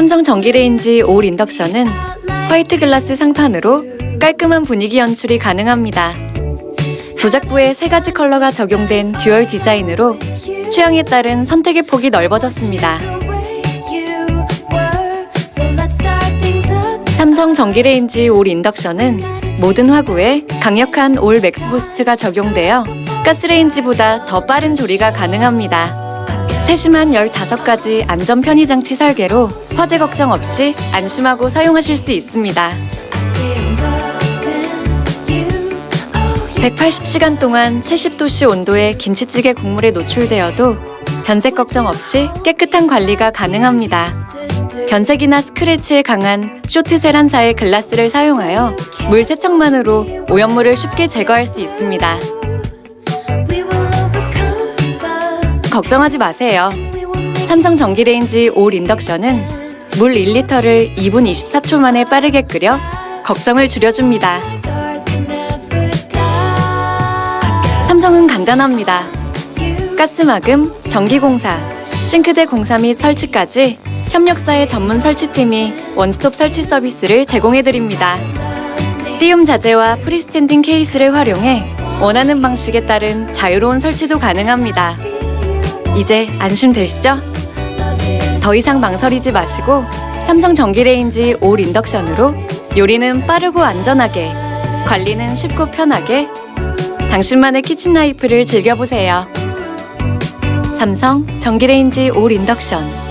삼성 전기레인지 올 인덕션은 화이트 글라스 상판으로 깔끔한 분위기 연출이 가능합니다. 조작부에 세 가지 컬러가 적용된 듀얼 디자인으로 취향에 따른 선택의 폭이 넓어졌습니다. 삼성 전기레인지 올 인덕션은 모든 화구에 강력한 올 맥스 부스트가 적용되어 가스레인지보다 더 빠른 조리가 가능합니다. 세심한 15가지 안전 편의 장치 설계로 화재 걱정 없이 안심하고 사용하실 수 있습니다. 180시간 동안 70도씨 온도의 김치찌개 국물에 노출되어도 변색 걱정 없이 깨끗한 관리가 가능합니다. 변색이나 스크래치에 강한 쇼트 세란사의 글라스를 사용하여 물 세척만으로 오염물을 쉽게 제거할 수 있습니다. 걱정하지 마세요. 삼성 전기레인지 올 인덕션은 물 1리터를 2분 24초 만에 빠르게 끓여 걱정을 줄여줍니다. 삼성은 간단합니다. 가스막음, 전기공사, 싱크대 공사 및 설치까지 협력사의 전문 설치팀이 원스톱 설치 서비스를 제공해드립니다. 띄움 자재와 프리스탠딩 케이스를 활용해 원하는 방식에 따른 자유로운 설치도 가능합니다. 이제 안심되시죠? 더 이상 망설이지 마시고 삼성 전기레인지 올 인덕션으로 요리는 빠르고 안전하게, 관리는 쉽고 편하게 당신만의 키친 라이프를 즐겨보세요. 삼성 전기레인지 올 인덕션